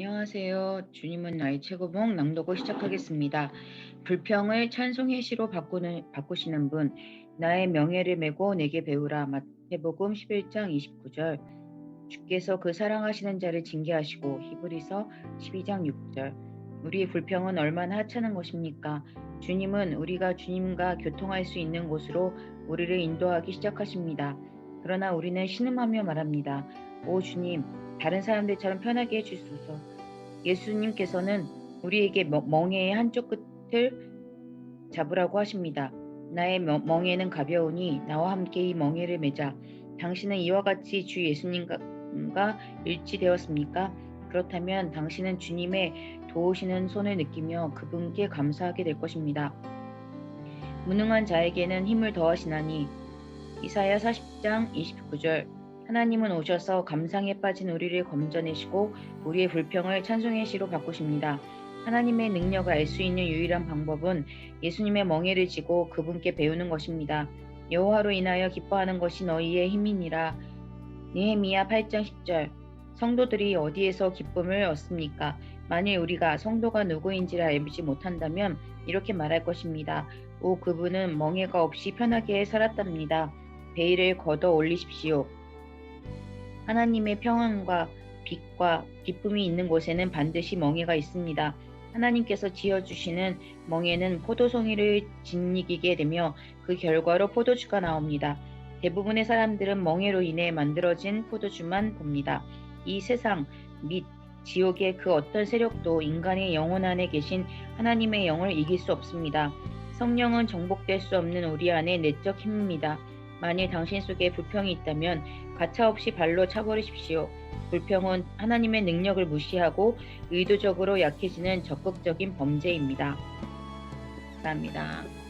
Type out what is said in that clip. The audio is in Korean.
안녕하세요. 주님은 나의 최고봉 낭독을 시작하겠습니다. 불평을 찬송의 시로 바꾸는, 바꾸시는 분, 나의 명예를 메고 내게 배우라. 마태복음 11장 29절. 주께서 그 사랑하시는 자를 징계하시고 히브리서 12장 6절. 우리의 불평은 얼마나 하찮은 것입니까? 주님은 우리가 주님과 교통할 수 있는 곳으로 우리를 인도하기 시작하십니다. 그러나 우리는 신음하며 말합니다. 오 주님, 다른 사람들처럼 편하게 해주소서. 예수님께서는 우리에게 멍- 멍에의 한쪽 끝을 잡으라고 하십니다. 나의 멍- 멍에는 가벼우니 나와 함께 이 멍에를 매자. 당신은 이와 같이 주 예수님과 일치되었습니까? 그렇다면 당신은 주님의 도우시는 손을 느끼며 그분께 감사하게 될 것입니다. 무능한 자에게는 힘을 더하시나니 이사야 40장 29절 하나님은 오셔서 감상에 빠진 우리를 건져내시고 우리의 불평을 찬송의 시로 바꾸십니다. 하나님의 능력을 알 수 있는 유일한 방법은 예수님의 멍에를 지고 그분께 배우는 것입니다. 여호와로 인하여 기뻐하는 것이 너희의 힘이니라. 느헤미야 8장 10절 성도들이 어디에서 기쁨을 얻습니까? 만일 우리가 성도가 누구인지를 알지 못한다면 이렇게 말할 것입니다. 오 그분은 멍에가 없이 편하게 살았답니다. 베일을 걷어 올리십시오. 하나님의 평안과 빛과 기쁨이 있는 곳에는 반드시 멍에가 있습니다. 하나님께서 지어주시는 멍에는 포도송이를 짓이기게 되며 그 결과로 포도주가 나옵니다. 대부분의 사람들은 멍에로 인해 만들어진 포도주만 봅니다. 이 세상 및 지옥의 그 어떤 세력도 인간의 영혼 안에 계신 하나님의 영을 이길 수 없습니다. 성령은 정복될 수 없는 우리 안의 내적 힘입니다. 만일 당신 속에 불평이 있다면 가차없이 발로 차버리십시오. 불평은 하나님의 능력을 무시하고 의도적으로 약해지는 적극적인 범죄입니다. 감사합니다.